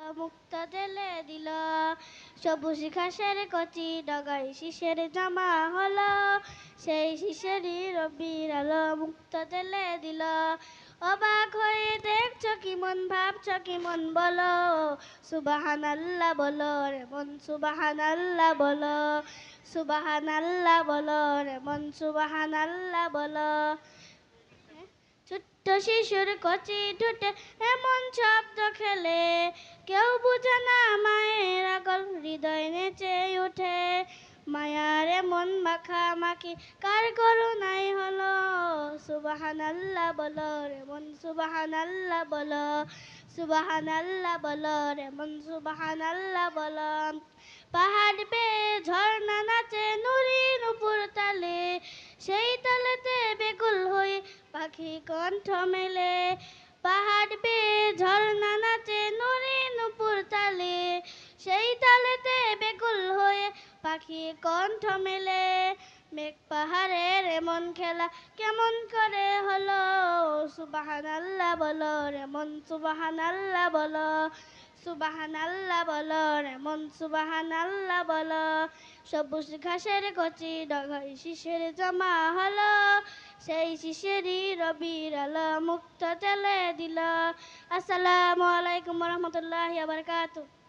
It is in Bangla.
মুক্ত জেলে দিল। সবুজ ঘাসের কচি ডগাই শিশের জামা হলো। সেই শিশেরই রবির আলো মুক্ত জেলে দিল। অবাক হয়ে দেখছ কি মন, ভাবছ কি মন বলো। সুবাহান আল্লাহ বলো রে মন সুবাহান আল্লাহ বলো। সুবাহান আল্লাহ বলো রে মন সুবাহান আল্লাহ বলো। ছোট্ট শিশুর কচি ঠোঁটে এমন শব্দ খেলে। কেউ বুঝে না মায়ের আগল, হৃদয় নেচে ওঠে মায়ার এমন মাখামাখি, কার করুণাই হলো? সুবাহান আল্লাহ বলো রে মন সুবাহান আল্লাহ বলো। সুবাহান আল্লাহ বলো রে মন সুবাহান আল্লাহ বলো। পাহাড় বেয়ে ঝর্ণা নাচে নুরি নুপুর তালে, সেই তালেতে বেগুল হয়ে পাখি কণ্ঠ মেলে। পাহাড় বেয়ে পাখি কণ্ঠ মেলে, মেঘ পাহাড়ের এমন খেলা কেমন করে হলো? সুবাহান আল্লাহ বলো রেমন সুবাহান আল্লাহ বলো। সুবাহান আল্লাহ বলো রেমন সুবাহান আল্লাহ বলো। সবুজ ঘাসের কচি ডগাই শিশের জমা হলো। সেই শিশেরই রবির আলো মুক্ত চলে দিল। আসসালামু আলাইকুম রহমতুল্লাহ বারকাতুহ।